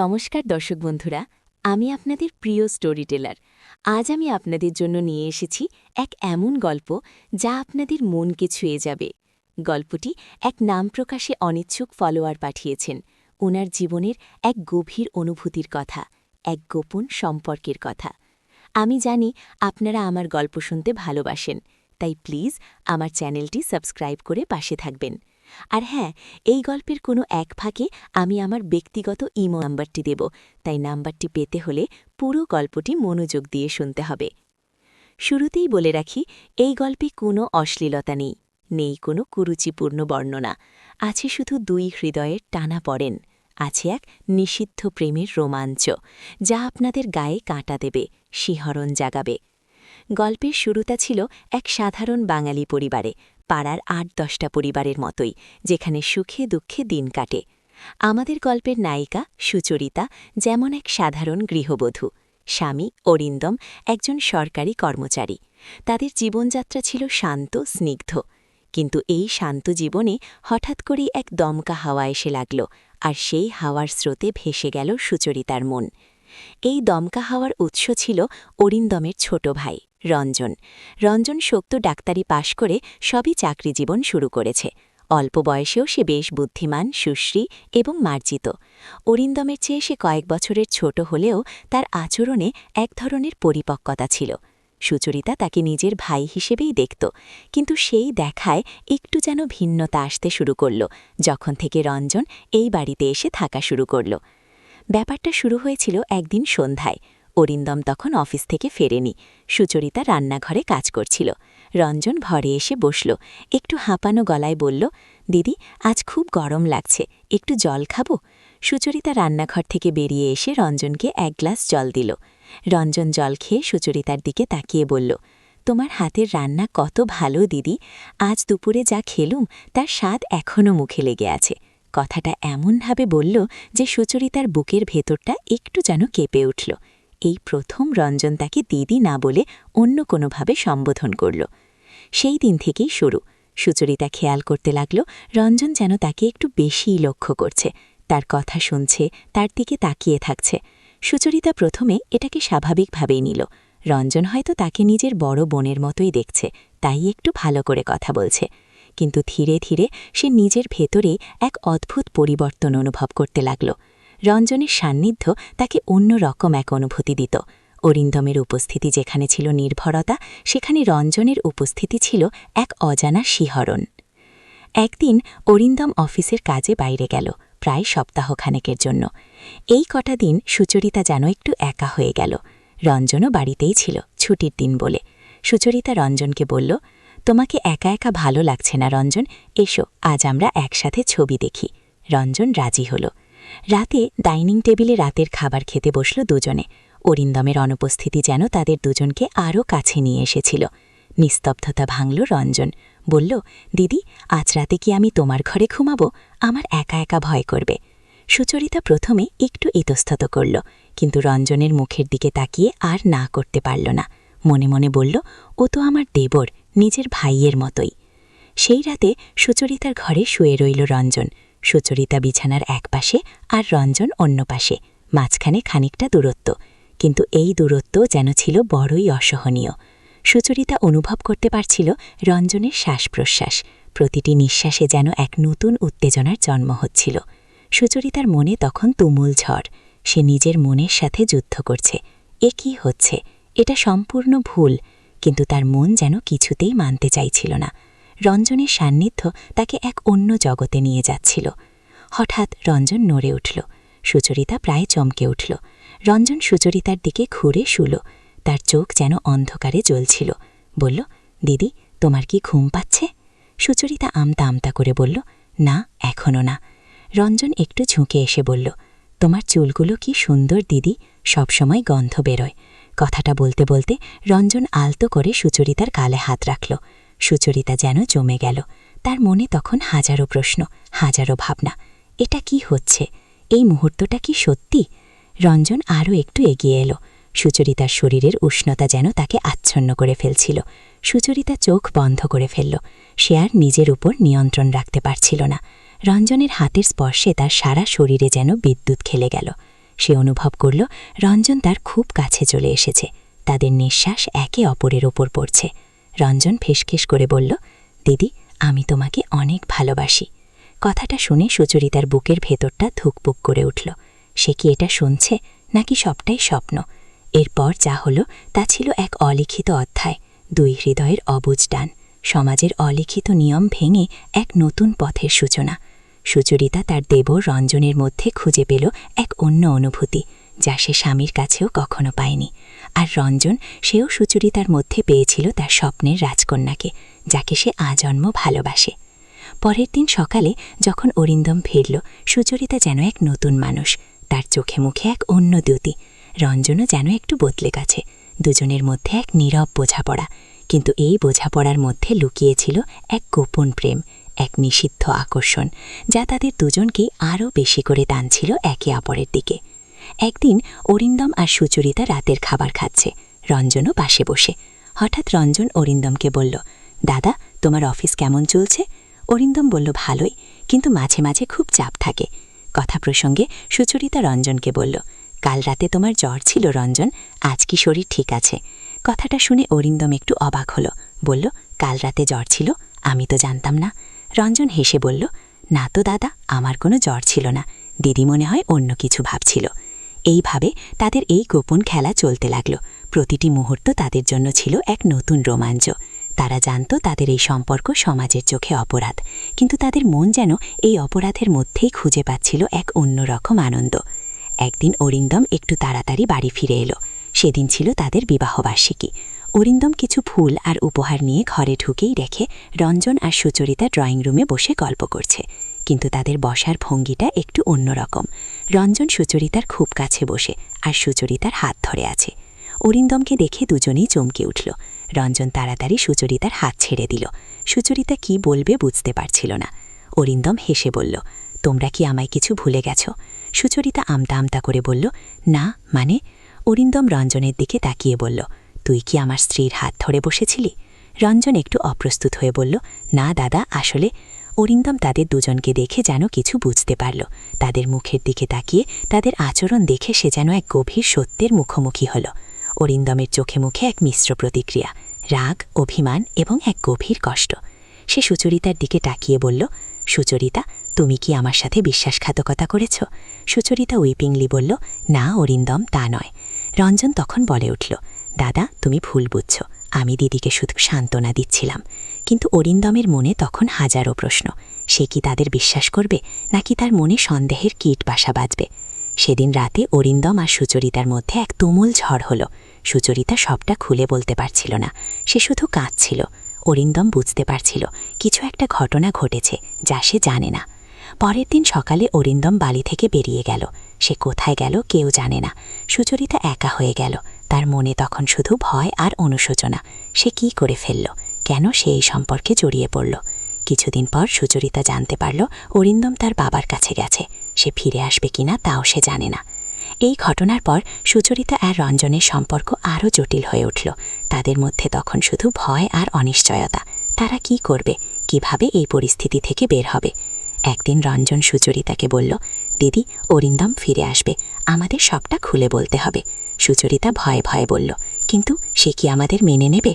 নমস্কার দর্শক বন্ধুরা, আমি আপনাদের প্রিয় স্টোরি টেলার আজ আমি আপনাদের জন্য নিয়ে এসেছি এক এমন গল্প যা আপনাদের মনকে ছুঁয়ে যাবে। গল্পটি এক নাম প্রকাশে অনিচ্ছুক ফলোয়ার পাঠিয়েছেন। ওনার জীবনের এক গভীর অনুভূতির কথা, এক গোপন সম্পর্কের কথা। আমি জানি আপনারা আমার গল্প শুনতে ভালোবাসেন, তাই প্লিজ আমার চ্যানেলটি সাবস্ক্রাইব করে পাশে থাকবেন। আর হ্যাঁ এই গল্পের কোনো এক ফাঁকে আমি আমার ব্যক্তিগত ইমো নাম্বারটি দেব, তাই নাম্বারটি পেতে হলে পুরো গল্পটি মনোযোগ দিয়ে শুনতে হবে। শুরুতেই বলে রাখি, এই গল্পে কোনো অশ্লীলতা নেই নেই কোনো কুরুচিপূর্ণ বর্ণনা, আছে শুধু দুই হৃদয়ের টানা পড়েন, আছে এক নিষিদ্ধ প্রেমের রোমাঞ্চ, যা আপনাদের গায়ে কাঁটা দেবে, শিহরণ জাগাবে। গল্পের শুরুটা ছিল এক সাধারণ বাঙালি পরিবারে পাড়ার আট দশটা পরিবারের মতোই, যেখানে সুখে দুঃখে দিন কাটে। আমাদের গল্পের নায়িকা সুচরিতা যেমন এক সাধারণ গৃহবধূ। স্বামী অরিন্দম একজন সরকারি কর্মচারী। তাদের জীবনযাত্রা ছিল শান্ত, স্নিগ্ধ। কিন্তু এই শান্ত জীবনে হঠাৎ করেই এক দমকা হাওয়া এসে লাগল, আর সেই হাওয়ার স্রোতে ভেসে গেল সুচরিতার মন। এই দমকা হাওয়ার উৎস ছিল অরিন্দমের ছোট ভাই। রঞ্জন। রঞ্জন শক্ত ডাক্তারি পাশ করে সবই চাকরি জীবন শুরু করেছে। অল্প বয়সেও সে বেশ বুদ্ধিমান, সুশ্রী এবং মার্জিত। অরিন্দমের চেয়ে সে কয়েক বছরের ছোট হলেও তার আচরণে এক ধরনের পরিপক্কতা ছিল। সুচরিতা তাকে নিজের ভাই হিসেবেই দেখত, কিন্তু সেই দেখায় একটু যেন ভিন্নতা আসতে শুরু করল, যখন থেকে রঞ্জন এই বাড়িতে এসে থাকা শুরু করল। ব্যাপারটা শুরু হয়েছিল একদিন সন্ধ্যায়। অরিন্দম তখন অফিস থেকে ফেরেনি। সুচরিতা রান্নাঘরে কাজ করছিল। রঞ্জন ঘরে এসে বসল। একটু হাঁপানো গলায় বলল, দিদি, আজ খুব গরম লাগছে। একটু জল খাব? সুচরিতা রান্নাঘর থেকে বেরিয়ে এসে রঞ্জনকে এক গ্লাস জল দিল। রঞ্জন জল খেয়ে সুচরিতার দিকে তাকিয়ে বলল, তোমার হাতের রান্না কত ভালো, দিদি। আজ দুপুরে যা খেলুম, তার স্বাদ এখনও মুখে লেগে আছে। কথাটা এমনভাবে বলল যে সুচরিতার বুকের ভেতরটা একটু যেন কেঁপে উঠল। এই প্রথম রঞ্জন তাকে দিদি না বলে অন্য কোনোভাবে সম্বোধন করল। সেই দিন থেকেই শুরু। সুচরিতা খেয়াল করতে লাগল, রঞ্জন যেন তাকে একটু বেশিই লক্ষ্য করছে। তার কথা শুনছে, তার দিকে তাকিয়ে থাকছে। সুচরিতা প্রথমে এটাকে স্বাভাবিকভাবেই নিল। রঞ্জন হয়তো তাকে নিজের বড় বোনের মতোই দেখছে, তাই একটু ভালো করে কথা বলছে। কিন্তু ধীরে ধীরে সে নিজের ভেতরে এক অদ্ভুত পরিবর্তন অনুভব করতে লাগল। রঞ্জনের সান্নিধ্য তাকে অন্য রকম এক অনুভূতি দিত। অরিন্দমের উপস্থিতি যেখানে ছিল নির্ভরতা, সেখানে রঞ্জনের উপস্থিতি ছিল এক অজানা শিহরণ। একদিন অরিন্দম অফিসের কাজে বাইরে গেল, প্রায় সপ্তাহখানেকের জন্য। এই কটা দিন সুচরিতা যেন একটু একা হয়ে গেল। রঞ্জনও বাড়িতেই ছিল, ছুটির দিন বলে। সুচরিতা রঞ্জনকে বলল, তোমাকে একা একা ভালো লাগছে না রঞ্জন, এসো, আজ আমরা একসাথে ছবি দেখি। রঞ্জন রাজি হল। রাতে ডাইনিং টেবিলে রাতের খাবার খেতে বসল দুজনে। অরিন্দমের অনুপস্থিতি যেন তাদের দুজনকে আরও কাছে নিয়ে এসেছিল। নিস্তব্ধতা ভাঙল রঞ্জন। বলল, দিদি, আজ রাতে কি আমি তোমার ঘরে ঘুমাবো? আমার একা একা ভয় করবে। সুচরিতা প্রথমে একটু ইতস্তত করল, কিন্তু রঞ্জনের মুখের দিকে তাকিয়ে আর না করতে পারল না। মনে মনে বলল, ও তো আমার দেবর, নিজের ভাইয়ের মতোই। সেই রাতে সুচরিতার ঘরে শুয়ে রইল রঞ্জন। সুচরিতা বিছানার এক পাশে আর রঞ্জন অন্য পাশে, মাঝখানে খানিকটা দূরত্ব। কিন্তু এই দূরত্ব যেন ছিল বড়ই অসহনীয়। সুচরিতা অনুভব করতে পারছিল রঞ্জনের শ্বাস প্রশ্বাস প্রতিটি নিঃশ্বাসে যেন এক নতুন উত্তেজনার জন্ম হচ্ছিল। সুচরিতার মনে তখন তুমুল ঝড়, সে নিজের মনের সাথে যুদ্ধ করছে। এ কি হচ্ছে? এটা সম্পূর্ণ ভুল, কিন্তু তার মন যেন কিছুতেই মানতে চাইছিল না। রঞ্জনের সান্নিধ্য তাকে এক অন্য জগতে নিয়ে যাচ্ছিল। হঠাৎ রঞ্জন নড়ে উঠল। সুচরিতা প্রায় চমকে উঠল। রঞ্জন সুচরিতার দিকে ঘুরে শুল। তার চোখ যেন অন্ধকারে জ্বলছিল। বলল, দিদি, তোমার কি ঘুম পাচ্ছে? সুচরিতা আমতা আমতা করে বলল, না এখনও না। রঞ্জন একটু ঝুঁকে এসে বলল, তোমার চুলগুলো কি সুন্দর, দিদি সবসময় গন্ধ বেরোয়। কথাটা বলতে বলতে রঞ্জন আলতো করে সুচরিতার কালে হাত রাখল। সুচরিতা যেন জমে গেল। তার মনে তখন হাজারো প্রশ্ন, হাজারো ভাবনা। এটা কি হচ্ছে? এই মুহূর্তটা কি সত্যি? রঞ্জন আরও একটু এগিয়ে এলো। সুচরিতার শরীরের উষ্ণতা যেন তাকে আচ্ছন্ন করে ফেলছিল। সুচরিতা চোখ বন্ধ করে ফেলল। সে আর নিজের উপর নিয়ন্ত্রণ রাখতে পারছিল না। রঞ্জনের হাতের স্পর্শে তার সারা শরীরে যেন বিদ্যুৎ খেলে গেল। সে অনুভব করল, রঞ্জন তার খুব কাছে চলে এসেছে। তাদের নিঃশ্বাস একে অপরের ওপর পড়ছে। রঞ্জন ফেসখেস করে বলল, দিদি, আমি তোমাকে অনেক ভালোবাসি। কথাটা শুনে সুচরিতার বুকের ভেতরটা ধুকপুক করে উঠল। সে কি এটা শুনছে, নাকি সবটাই স্বপ্ন? এরপর যা হলো, তা ছিল এক অলিখিত অধ্যায়, দুই হৃদয়ের অবুজ ডান, সমাজের অলিখিত নিয়ম ভেঙে এক নতুন পথের সূচনা। সুচরিতা তার দেব রঞ্জনের মধ্যে খুঁজে পেল এক অন্য অনুভূতি। যা সে স্বামীর কাছেও কখনো পায়নি। আর রঞ্জন সেও সুচরিতার মধ্যে পেয়েছিল তার স্বপ্নের রাজকন্যাকে, যাকে সে আজন্ম ভালোবাসে। পরের দিন সকালে যখন অরিন্দম ফিরল, সুচরিতা যেন এক নতুন মানুষ, তার চোখে মুখে এক অন্য দ্যুতি। রঞ্জনও যেন একটু বদলে গেছে, দুজনের মধ্যে এক নীরব বোঝাপড়া। কিন্তু এই বোঝাপড়ার মধ্যে লুকিয়েছিল এক গোপন প্রেম, এক নিষিদ্ধ আকর্ষণ, যা তাদের দুজনকেই আরও বেশি করে টানছিল একে অপরের দিকে। একদিন অরিন্দম আর সুচরিতা রাতের খাবার খাচ্ছে। রঞ্জনও পাশে বসে। হঠাৎ রঞ্জন অরিন্দমকে বলল, দাদা, তোমার অফিস কেমন চলছে? অরিন্দম বলল, ভালোই, কিন্তু মাঝে মাঝে খুব চাপ থাকে। কথা প্রসঙ্গে সুচরিতা রঞ্জনকে বলল, কাল রাতে তোমার জ্বর ছিল, রঞ্জন, আজ কি শরীর ঠিক আছে? কথাটা শুনে অরিন্দম একটু অবাক হলো, বলল, কাল রাতে জ্বর ছিল, আমি তো জানতাম না। রঞ্জন হেসে বলল, না তো দাদা, আমার কোনো জ্বর ছিল না। দিদি মনে হয় অন্য কিছু ভাবছিল। এইভাবে তাদের এই গোপন খেলা চলতে লাগল। প্রতিটি মুহূর্ত তাদের জন্য ছিল এক নতুন রোমাঞ্চ। তারা জানত তাদের এই সম্পর্ক সমাজের চোখে অপরাধ, কিন্তু তাদের মন যেন এই অপরাধের মধ্যেই খুঁজে পাচ্ছিল এক অন্যরকম আনন্দ। একদিন অরিন্দম একটু তাড়াতাড়ি বাড়ি ফিরে এলো। সেদিন ছিল তাদের বিবাহবার্ষিকী। অরিন্দম কিছু ফুল আর উপহার নিয়ে ঘরে ঢুকেই রেখে রঞ্জন আর সুচরিতা ড্রয়িং রুমে বসে গল্প করছে। কিন্তু তাদের বসার ভঙ্গিটা একটু অন্যরকম। রঞ্জন সুচরিতার খুব কাছে বসে আর সুচরিতার হাত ধরে আছে। অরিন্দমকে দেখে দুজনেই চমকে উঠল। রঞ্জন তাড়াতাড়ি সুচরিতার হাত ছেড়ে দিল। সুচরিতা কি বলবে বুঝতে পারছিল না। অরিন্দম হেসে বলল, তোমরা কি আমায় কিছু ভুলে গেছ? সুচরিতা আমতা আমতা করে বলল, না মানে? অরিন্দম রঞ্জনের দিকে তাকিয়ে বলল, তুই কি আমার স্ত্রীর হাত ধরে বসেছিলি? রঞ্জন একটু অপ্রস্তুত হয়ে বলল, না, দাদা, আসলে অরিন্দম তাদের দুজনকে দেখে যেন কিছু বুঝতে পারল। তাদের মুখের দিকে তাকিয়ে তাদের আচরণ দেখে সে যেন এক গভীর সত্যের মুখোমুখি হল। অরিন্দমের চোখে মুখে এক মিশ্র প্রতিক্রিয়া, রাগ, অভিমান এবং এক গভীর কষ্ট। সে সুচরিতার দিকে তাকিয়ে বলল, সুচরিতা, তুমি কি আমার সাথে বিশ্বাসঘাতকতা করেছ? সুচরিতা উইপিংলি বলল, না অরিন্দম, তা নয়। রঞ্জন তখন বলে উঠল, দাদা, তুমি ভুল বুঝছ। আমি দিদিকে শুধু সান্ত্বনা দিচ্ছিলাম। কিন্তু অরিন্দমের মনে তখন হাজারো প্রশ্ন। সে কি তাদের বিশ্বাস করবে, নাকি তার মনে সন্দেহের কীট বাসা বাজবে সেদিন রাতে অরিন্দম আর সুচরিতার মধ্যে এক তুমুল ঝড় হলো। সুচরিতা সবটা খুলে বলতে পারছিল না। সে শুধু কাঁদছিল। অরিন্দম বুঝতে পারছিল, কিছু একটা ঘটনা ঘটেছে, যা সে জানে না। পরের দিন সকালে অরিন্দম বালি থেকে বেরিয়ে গেল। সে কোথায় গেল কেউ জানে না। সুচরিতা একা হয়ে গেল। তার মনে তখন শুধু ভয় আর অনুশোচনা। সে কি করে ফেলল? কেন সে এই সম্পর্কে জড়িয়ে পড়ল? কিছুদিন পর সুচরিতা জানতে পারল, অরিন্দম তার বাবার কাছে গেছে। সে ফিরে আসবে কিনা তাও সে জানে না। এই ঘটনার পর সুচরিতা আর রঞ্জনের সম্পর্ক আরও জটিল হয়ে উঠল। তাদের মধ্যে তখন শুধু ভয় আর অনিশ্চয়তা। তারা কি করবে? কীভাবে এই পরিস্থিতি থেকে বের হবে? একদিন রঞ্জন সুচরিতাকে বলল দিদি অরিন্দম ফিরে আসবে। আমাদের সবটা খুলে বলতে হবে। সুচরিতা ভয়ে ভয়ে বলল, কিন্তু সে কি আমাদের মেনে নেবে?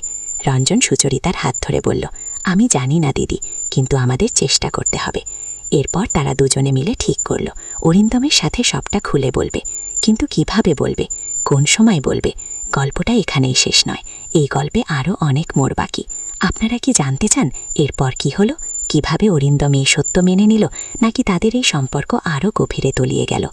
রঞ্জন সুচরিতার হাত ধরে বলল, আমি জানি না দিদি, কিন্তু আমাদের চেষ্টা করতে হবে। এরপর তারা দুজনে মিলে ঠিক করল। অরিন্দমের সাথে সবটা খুলে বলবে। কিন্তু কীভাবে বলবে? কোন সময় বলবে? গল্পটা এখানেই শেষ নয়। এই গল্পে আরও অনেক মোড় বাকি। আপনারা কি জানতে চান এরপর কি হলো? কীভাবে অরিন্দম এই সত্য মেনে নিল, নাকি তাদের এই সম্পর্ক আরও গভীরে তলিয়ে গেল?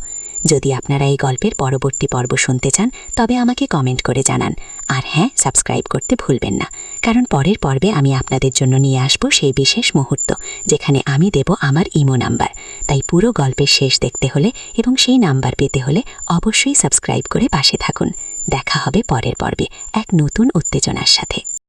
যদি আপনারা এই গল্পের পরবর্তী পর্ব শুনতে চান, তবে আমাকে কমেন্ট করে জানান। আর হ্যাঁ সাবস্ক্রাইব করতে ভুলবেন না। কারণ পরের পর্বে আমি আপনাদের জন্য নিয়ে আসব সেই বিশেষ মুহূর্ত, যেখানে আমি দেব আমার ইমো নাম্বার। তাই পুরো গল্পের শেষ দেখতে হলে এবং সেই নাম্বার পেতে হলে অবশ্যই সাবস্ক্রাইব করে পাশে থাকুন। দেখা হবে পরের পর্বে এক নতুন উত্তেজনার সাথে।